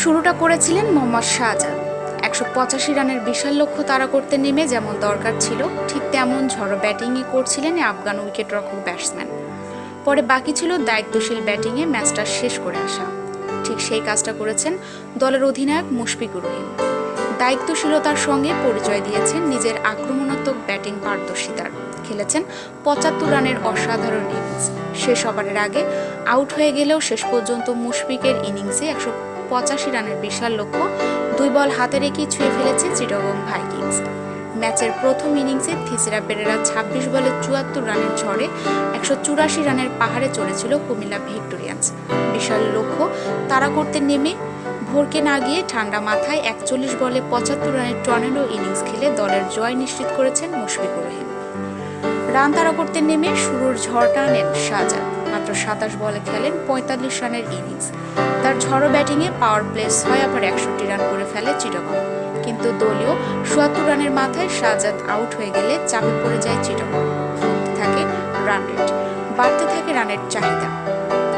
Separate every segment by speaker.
Speaker 1: শুরুটা করেছিলেন মোহাম্মদ শাহজাদ একশো পঁচাশি রানের বিশাল লক্ষ্য তাড়া করতে নেমে যেমন দরকার ছিল, ঠিক তেমন ঝড়ো ব্যাটিংই করছিলেন আফগান উইকেটরক্ষক ব্যাটসম্যান। পরে বাকি ছিল দায়িত্বশীল ব্যাটিংয়ে ম্যাচটা শেষ করে আসা। ঠিক সেই কাজটা করেছেন দলের অধিনায়ক মুশফিকুর রহিম। দায়িত্বশীলতার সঙ্গে পরিচয় দিয়েছেন নিজের আক্রমণাত্মক ব্যাটিং পারদর্শিতার। খেলেছেন পঁচাত্তর রানের অসাধারণ ইনিংস। শেষ ওভারের আগে আউট হয়ে গেলেও শেষ পর্যন্ত মুশফিকের ইনিংসে একশো পঁচাশি রানের বিশাল লক্ষ্য, দুই বল হাতে রেখেই ছুঁয়ে ফেলেছে চিটাগং ভাইকিংস। ম্যাচের প্রথম ইনিংসে থিসেরা পেরেরা ছাব্বিশ বলে চুয়াত্তর রানের ঝড়ে একশো চুরাশি রানের পাহাড়ে চলেছিল কুমিল্লা ভিক্টোরিয়ান্স। বিশাল লক্ষ্য, তারা করতে নেমে ভোরকে না গিয়ে ঠান্ডা মাথায় একচল্লিশ বলে পঁচাত্তর রানের টর্নেডো ইনিংস খেলে দলের জয় নিশ্চিত করেছেন মুশফিকুর রহিম। রান তাড়া করতে নেমে শুরুর ঝড়টা নেন শাহজাদ। মাত্র সাতাশ বলে খেলেন পঁয়তাল্লিশ রানের ইনিংস। তার ঝড়ো ব্যাটিংয়ে পাওয়ার প্লে ছয় আবার একষট্টি রান করে ফেলে চিটাগং। কিন্তু দলীয় চুয়াত্তর রানের মাথায় শাহজাদ আউট হয়ে গেলে চাপে পড়ে যায় চিটাগং। থাকে রান রেট, বাড়তে থাকে রানের চাহিদা।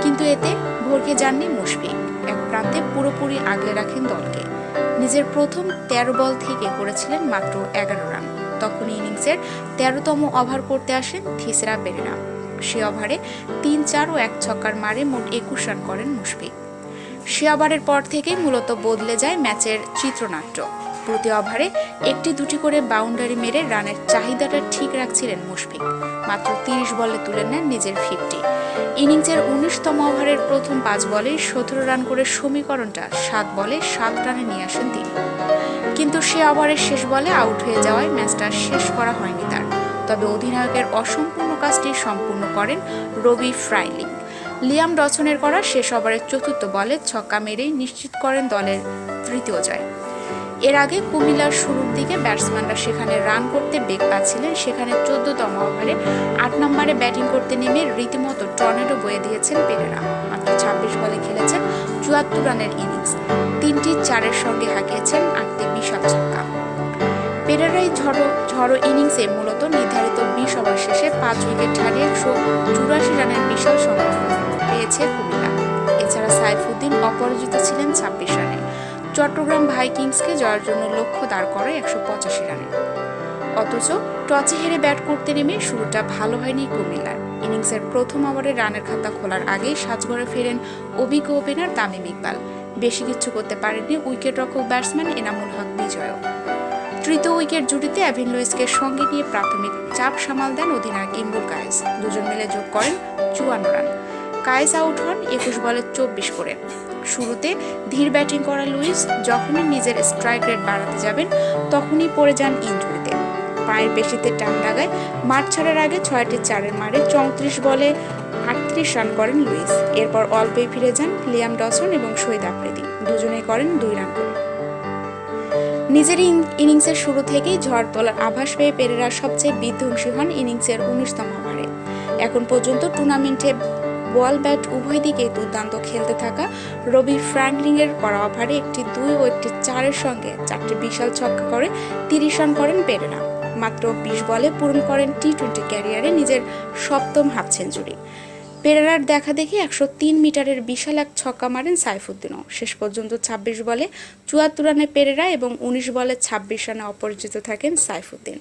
Speaker 1: কিন্তু এতে ভোরকে যাননি মুশফিক, এক প্রান্তে পুরোপুরি আগলে রাখেন দলকে। নিজের প্রথম তেরো বল থেকে করেছিলেন মাত্র এগারো রান। তখন ইনিংসের তেরোতম ওভার করতে আসেন থিসরা বেরেরা সে ওভারে তিন চার ও এক ছক্কার মারে মোট একুশ রান করেন মুশফিক। সে ওভারের পর থেকেই মূলত বদলে যায় ম্যাচের চিত্রনাট্য। প্রতি ওভারে একটি দুটি করে বাউন্ডারি মেরে রানের চাহিদাটা ঠিক রাখছিলেন মুশফিক। মাত্র তিরিশ বলে তুলে নেন নিজের ফিফটি। ইনিংসের উনিশতম ওভারের প্রথম পাঁচ বলে সতেরো রান করে সমীকরণটা সাত বলে সাত রানে নিয়ে আসেন তিনি। কিন্তু সে ওভারের শেষ বলে আউট হয়ে যাওয়ায় ম্যাচটা শেষ করা হয়নি তার। তবে অধিনায়কের অসম্পূর্ণ কাজটি সম্পূর্ণ করেন রবি ফ্রাইলিং। লিয়াম ডসনের করা শেষ ওভারের চতুর্থ বলে ছক্কা মেরেই নিশ্চিত করেন দলের তৃতীয় জয়। এর আগে কুমিল্লার শুরুর দিকে ব্যাটসম্যানরা সেখানে রান করতে বেগ পাচ্ছিলেন। সেখানে চোদ্দতম ওভারে আট নম্বরে ব্যাটিং করতে নেমে রীতিমতো টর্নেডো বয়ে দিয়েছেন পেরেরা। মাত্র ছাব্বিশ বলে খেলেছেন চুয়াত্তর রানের ইনিংস। তিনটি চারের সঙ্গে হাঁকিয়েছেন আটটি পেরেরাই ঝড়ো ঝড়ো ইনিংসে মূলত নির্ধারিত বিশ ওভার শেষে পাঁচ উইকেট হারিয়ে একশো চুরাশি রানের বিশাল সংগ্রহ পেয়েছে কুমিল্লা এছাড়া সাইফুদ্দিন অপরাজিত ছিলেন ছাব্বিশ রানে। চট্টগ্রাম ভাইকিংসকে জয়ের জন্য লক্ষ্য দাঁড় করে একশো পঁচাশি রানে। অথচ টচে হেরে ব্যাট করতে নেমে শুরুটা ভালো হয়নি কুমিল্লার। ইনিংসের প্রথম ওভারে রানের খাতা খোলার আগেই সাজঘরে ফেরেন অভিজ্ঞ ওপেনার তামিম ইকবাল। বেশি কিছু করতে পারেননি উইকেট রক্ষক ব্যাটসম্যান এনামুল হক বিজয়ও। তৃতীয় উইকেট জুটিতে অ্যাভিন লুইসকে সঙ্গে নিয়ে প্রাথমিক চাপ সামাল দেন অধিনায়ক ইমরুল কায়েস। দুজন মিলে যোগ করেন চুয়ান্ন রান। কায়েস আউট হন একুশ বলে চব্বিশ করে। শুরুতে ধীর ব্যাটিং করা লুইস যখনই নিজের স্ট্রাইক রেট বাড়াতে যাবেন, তখনই পড়ে যান ইঞ্জুরিতে। পায়ের পেশিতে টান লাগায় মাঠ ছাড়ার আগে ছয়টি চারের মারে চৌত্রিশ বলে আটত্রিশ রান করেন লুইস। এরপর অল্পে ফিরে যান লিয়াম ডসন এবং শহীদ আফ্রিদি। দুজনেই করেন দুই রান করে। নিজের ইনিংসের শুরু থেকেই ঝড় তোলার আভাস পেয়ে পেরেরা সবচেয়ে বিধ্বংসী হন ইনিংসের উনিশতম ওভারে। এখন পর্যন্ত টুর্নামেন্টে বল ব্যাট উভয় দিকেই দুর্দান্ত খেলতে থাকা রবি ফ্র্যাঙ্কলিংয়ের করা ওভারে একটি দুই ও একটি চারের সঙ্গে চারটি বিশাল ছক্কা করে তিরিশ রান করেন পেরেরা। মাত্র বিশ বলে পূরণ করেন টি টোয়েন্টি ক্যারিয়ারে নিজের সপ্তম হাফ সেঞ্চুরি। পেরেরার দেখা দেখি একশো তিন মিটারের বিশাল এক ছক্কা মারেন সাইফুদ্দিনও। শেষ পর্যন্ত ছাব্বিশ বলে চুয়াত্তর রানে পেরেরা এবং উনিশ বলে ছাব্বিশ রানে অপরিচিত থাকেন সাইফুদ্দিন।